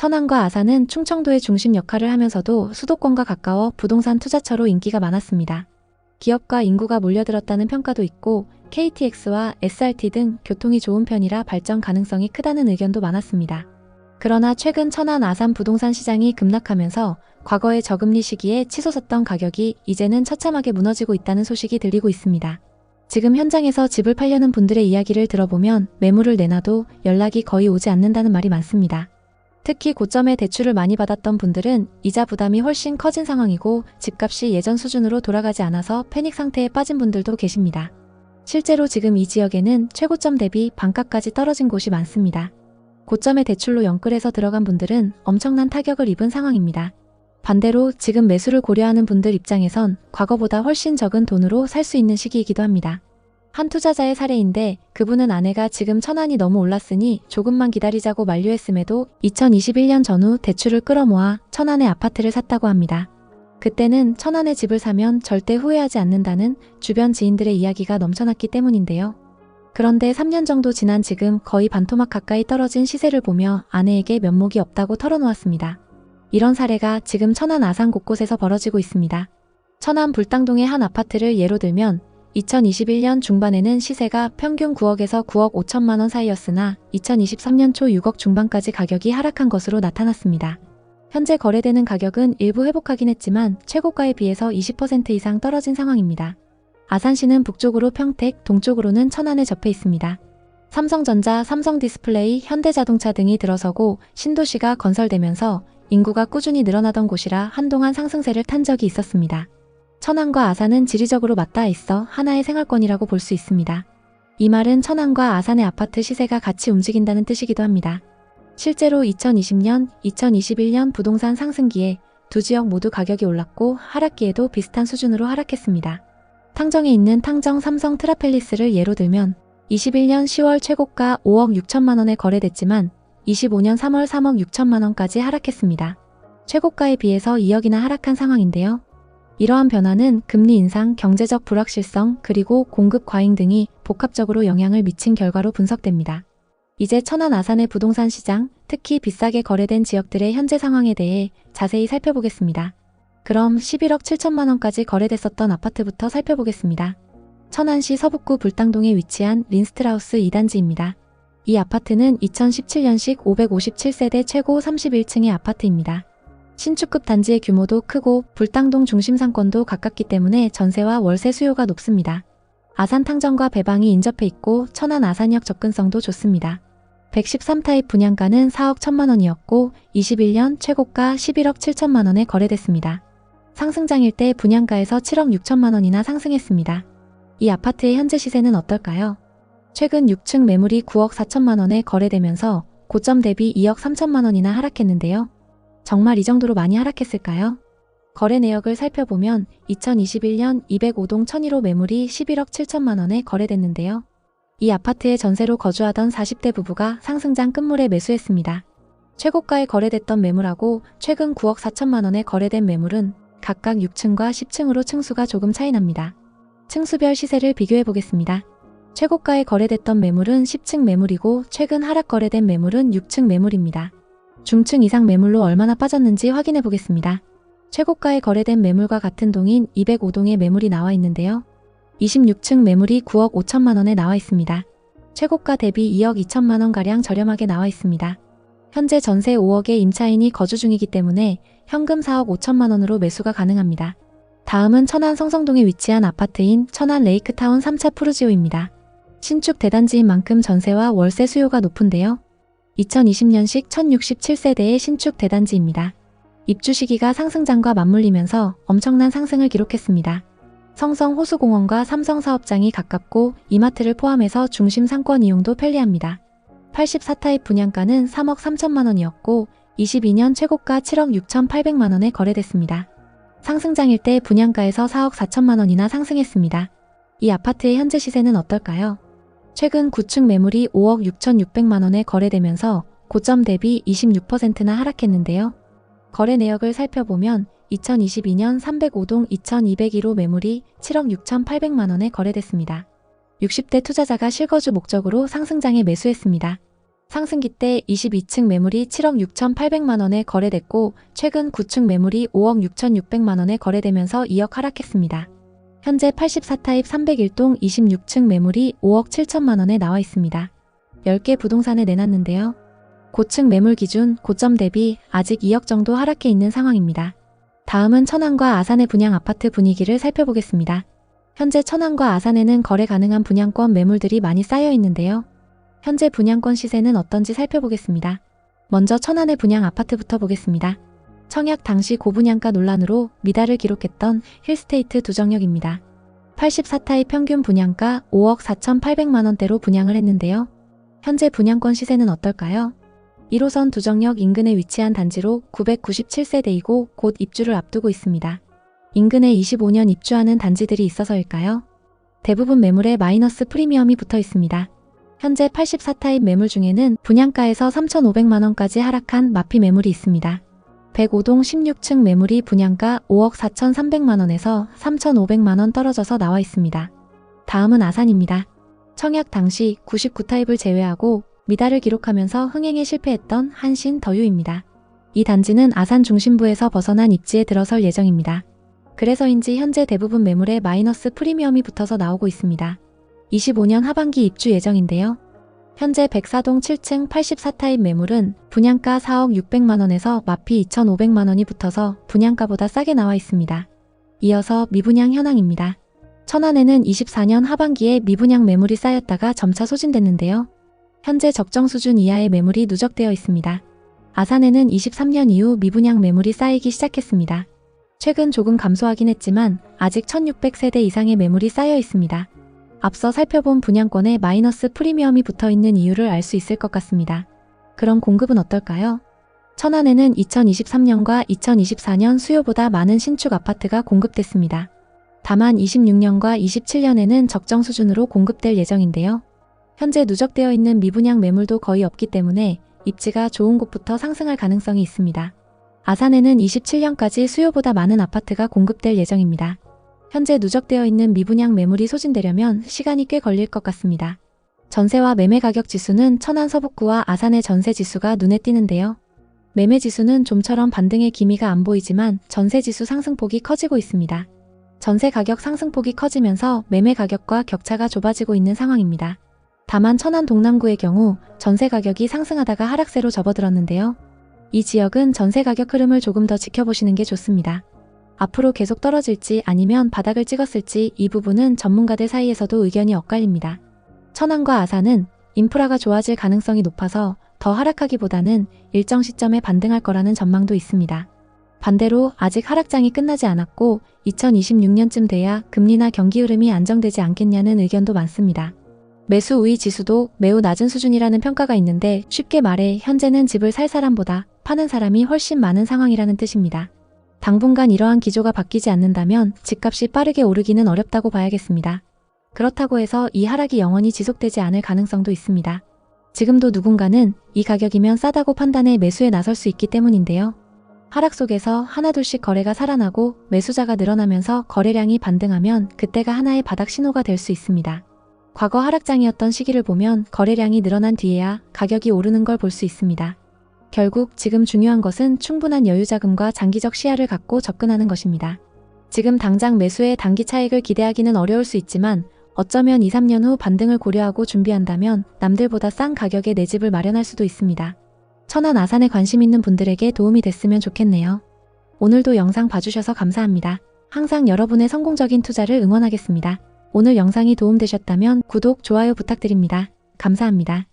천안과 아산은 충청도의 중심 역할을 하면서도 수도권과 가까워 부동산 투자처로 인기가 많았습니다. 기업과 인구가 몰려들었다는 평가도 있고 KTX와 SRT 등 교통이 좋은 편이라 발전 가능성이 크다는 의견도 많았습니다. 그러나 최근 천안 아산 부동산 시장이 급락하면서 과거의 저금리 시기에 치솟았던 가격이 이제는 처참하게 무너지고 있다는 소식이 들리고 있습니다. 지금 현장에서 집을 팔려는 분들의 이야기를 들어보면 매물을 내놔도 연락이 거의 오지 않는다는 말이 많습니다. 특히 고점에 대출을 많이 받았던 분들은 이자 부담이 훨씬 커진 상황이고 집값이 예전 수준으로 돌아가지 않아서 패닉 상태에 빠진 분들도 계십니다. 실제로 지금 이 지역에는 최고점 대비 반값까지 떨어진 곳이 많습니다. 고점의 대출로 연끌해서 들어간 분들은 엄청난 타격을 입은 상황입니다. 반대로 지금 매수를 고려하는 분들 입장에선 과거보다 훨씬 적은 돈으로 살 수 있는 시기이기도 합니다. 한 투자자의 사례인데 그분은 아내가 지금 천안이 너무 올랐으니 조금만 기다리자고 만류했음에도 2021년 전후 대출을 끌어모아 천안의 아파트를 샀다고 합니다. 그때는 천안의 집을 사면 절대 후회하지 않는다는 주변 지인들의 이야기가 넘쳐났기 때문인데요. 그런데 3년 정도 지난 지금 거의 반토막 가까이 떨어진 시세를 보며 아내에게 면목이 없다고 털어놓았습니다. 이런 사례가 지금 천안 아산 곳곳에서 벌어지고 있습니다. 천안 불당동의 한 아파트를 예로 들면 2021년 중반에는 시세가 평균 9억에서 9억 5천만 원 사이였으나 2023년 초 6억 중반까지 가격이 하락한 것으로 나타났습니다. 현재 거래되는 가격은 일부 회복하긴 했지만 최고가에 비해서 20% 이상 떨어진 상황입니다. 아산시는 북쪽으로 평택, 동쪽으로는 천안에 접해 있습니다. 삼성전자, 삼성디스플레이, 현대자동차 등이 들어서고 신도시가 건설되면서 인구가 꾸준히 늘어나던 곳이라 한동안 상승세를 탄 적이 있었습니다. 천안과 아산은 지리적으로 맞닿아 있어 하나의 생활권이라고 볼 수 있습니다. 이 말은 천안과 아산의 아파트 시세가 같이 움직인다는 뜻이기도 합니다. 실제로 2020년, 2021년 부동산 상승기에 두 지역 모두 가격이 올랐고 하락기에도 비슷한 수준으로 하락했습니다. 탕정에 있는 탕정 삼성 트라펠리스를 예로 들면 21년 10월 최고가 5억 6천만 원에 거래됐지만 25년 3월 3억 6천만 원까지 하락했습니다. 최고가에 비해서 2억이나 하락한 상황인데요. 이러한 변화는 금리 인상, 경제적 불확실성, 그리고 공급 과잉 등이 복합적으로 영향을 미친 결과로 분석됩니다. 이제 천안 아산의 부동산 시장, 특히 비싸게 거래된 지역들의 현재 상황에 대해 자세히 살펴보겠습니다. 그럼 11억 7천만 원까지 거래됐었던 아파트부터 살펴보겠습니다. 천안시 서북구 불당동에 위치한 린스트라우스 2단지입니다. 이 아파트는 2017년식 557세대 최고 31층의 아파트입니다. 신축급 단지의 규모도 크고 불당동 중심 상권도 가깝기 때문에 전세와 월세 수요가 높습니다. 아산 탕정과 배방이 인접해 있고 천안 아산역 접근성도 좋습니다. 113타입 분양가는 4억 1천만 원이었고 21년 최고가 11억 7천만 원에 거래됐습니다. 상승장일 때 분양가에서 7억 6천만 원이나 상승했습니다. 이 아파트의 현재 시세는 어떨까요? 최근 6층 매물이 9억 4천만 원에 거래되면서 고점 대비 2억 3천만 원이나 하락했는데요. 정말 이 정도로 많이 하락했을까요? 거래 내역을 살펴보면 2021년 205동 1001호 매물이 11억 7천만 원에 거래됐는데요. 이 아파트에 전세로 거주하던 40대 부부가 상승장 끝물에 매수했습니다. 최고가에 거래됐던 매물하고 최근 9억 4천만 원에 거래된 매물은 각각 6층과 10층으로 층수가 조금 차이 납니다. 층수별 시세를 비교해 보겠습니다. 최고가에 거래됐던 매물은 10층 매물이고 최근 하락 거래된 매물은 6층 매물입니다. 중층 이상 매물로 얼마나 빠졌는지 확인해 보겠습니다. 최고가에 거래된 매물과 같은 동인 205동의 매물이 나와 있는데요. 26층 매물이 9억 5천만 원에 나와 있습니다. 최고가 대비 2억 2천만 원가량 저렴하게 나와 있습니다. 현재 전세 5억의 임차인이 거주 중이기 때문에 현금 4억 5천만 원으로 매수가 가능합니다. 다음은 천안 성성동에 위치한 아파트인 천안 레이크타운 3차 푸르지오입니다. 신축 대단지인 만큼 전세와 월세 수요가 높은데요. 2020년식 1067세대의 신축 대단지입니다. 입주 시기가 상승장과 맞물리면서 엄청난 상승을 기록했습니다. 성성 호수공원과 삼성 사업장이 가깝고 이마트를 포함해서 중심 상권 이용도 편리합니다. 84타입 분양가는 3억 3천만 원이었고 22년 최고가 7억 6천8백만 원에 거래됐습니다. 상승장일 때 분양가에서 4억 4천만 원이나 상승했습니다. 이 아파트의 현재 시세는 어떨까요? 최근 9층 매물이 5억 6천6백만 원에 거래되면서 고점 대비 26%나 하락했는데요. 거래 내역을 살펴보면 2022년 305동 2201호 매물이 7억 6천8백만 원에 거래됐습니다. 60대 투자자가 실거주 목적으로 상승장에 매수했습니다. 상승기 때 22층 매물이 7억 6,800만 원에 거래됐고 최근 9층 매물이 5억 6,600만 원에 거래되면서 2억 하락했습니다. 현재 84타입 301동 26층 매물이 5억 7천만 원에 나와 있습니다. 10개 부동산에 내놨는데요. 고층 매물 기준 고점 대비 아직 2억 정도 하락해 있는 상황입니다. 다음은 천안과 아산의 분양 아파트 분위기를 살펴보겠습니다. 현재 천안과 아산에는 거래 가능한 분양권 매물들이 많이 쌓여 있는데요. 현재 분양권 시세는 어떤지 살펴보겠습니다. 먼저 천안의 분양 아파트부터 보겠습니다. 청약 당시 고분양가 논란으로 미달을 기록했던 힐스테이트 두정역입니다. 84타입 평균 분양가 5억 4,800만 원대로 분양을 했는데요. 현재 분양권 시세는 어떨까요? 1호선 두정역 인근에 위치한 단지로 997세대이고 곧 입주를 앞두고 있습니다. 인근에 25년 입주하는 단지들이 있어서일까요? 대부분 매물에 마이너스 프리미엄이 붙어 있습니다. 현재 84타입 매물 중에는 분양가에서 3,500만원까지 하락한 마피 매물이 있습니다. 105동 16층 매물이 분양가 5억 4,300만원에서 3,500만원 떨어져서 나와 있습니다. 다음은 아산입니다. 청약 당시 99타입을 제외하고 미달을 기록하면서 흥행에 실패했던 한신 더유입니다. 이 단지는 아산 중심부에서 벗어난 입지에 들어설 예정입니다. 그래서인지 현재 대부분 매물에 마이너스 프리미엄이 붙어서 나오고 있습니다. 25년 하반기 입주 예정인데요. 현재 104동 7층 84타입 매물은 분양가 4억 600만원에서 마피 2,500만원이 붙어서 분양가보다 싸게 나와 있습니다. 이어서 미분양 현황입니다. 천안에는 24년 하반기에 미분양 매물이 쌓였다가 점차 소진됐는데요. 현재 적정 수준 이하의 매물이 누적되어 있습니다. 아산에는 23년 이후 미분양 매물이 쌓이기 시작했습니다. 최근 조금 감소하긴 했지만 아직 1600세대 이상의 매물이 쌓여 있습니다. 앞서 살펴본 분양권에 마이너스 프리미엄이 붙어 있는 이유를 알 수 있을 것 같습니다. 그럼 공급은 어떨까요? 천안에는 2023년과 2024년 수요보다 많은 신축 아파트가 공급됐습니다. 다만 26년과 27년에는 적정 수준으로 공급될 예정인데요. 현재 누적되어 있는 미분양 매물도 거의 없기 때문에 입지가 좋은 곳부터 상승할 가능성이 있습니다. 아산에는 27년까지 수요보다 많은 아파트가 공급될 예정입니다. 현재 누적되어 있는 미분양 매물이 소진되려면 시간이 꽤 걸릴 것 같습니다. 전세와 매매 가격 지수는 천안 서북구와 아산의 전세 지수가 눈에 띄는데요. 매매 지수는 좀처럼 반등의 기미가 안 보이지만 전세 지수 상승폭이 커지고 있습니다. 전세 가격 상승폭이 커지면서 매매 가격과 격차가 좁아지고 있는 상황입니다. 다만 천안 동남구의 경우 전세 가격이 상승하다가 하락세로 접어들었는데요. 이 지역은 전세 가격 흐름을 조금 더 지켜보시는 게 좋습니다. 앞으로 계속 떨어질지 아니면 바닥을 찍었을지 이 부분은 전문가들 사이에서도 의견이 엇갈립니다. 천안과 아산은 인프라가 좋아질 가능성이 높아서 더 하락하기보다는 일정 시점에 반등할 거라는 전망도 있습니다. 반대로 아직 하락장이 끝나지 않았고 2026년쯤 돼야 금리나 경기 흐름이 안정되지 않겠냐는 의견도 많습니다. 매수 우위 지수도 매우 낮은 수준이라는 평가가 있는데 쉽게 말해 현재는 집을 살 사람보다 파는 사람이 훨씬 많은 상황이라는 뜻입니다. 당분간 이러한 기조가 바뀌지 않는다면 집값이 빠르게 오르기는 어렵다고 봐야겠습니다. 그렇다고 해서 이 하락이 영원히 지속되지 않을 가능성도 있습니다. 지금도 누군가는 이 가격이면 싸다고 판단해 매수에 나설 수 있기 때문인데요. 하락 속에서 하나둘씩 거래가 살아나고 매수자가 늘어나면서 거래량이 반등하면 그때가 하나의 바닥 신호가 될 수 있습니다. 과거 하락장이었던 시기를 보면 거래량이 늘어난 뒤에야 가격이 오르는 걸 볼 수 있습니다. 결국 지금 중요한 것은 충분한 여유 자금과 장기적 시야를 갖고 접근하는 것입니다. 지금 당장 매수의 단기 차익을 기대하기는 어려울 수 있지만 어쩌면 2, 3년 후 반등을 고려하고 준비한다면 남들보다 싼 가격에 내 집을 마련할 수도 있습니다. 천안 아산에 관심 있는 분들에게 도움이 됐으면 좋겠네요. 오늘도 영상 봐주셔서 감사합니다. 항상 여러분의 성공적인 투자를 응원하겠습니다. 오늘 영상이 도움되셨다면 구독, 좋아요 부탁드립니다. 감사합니다.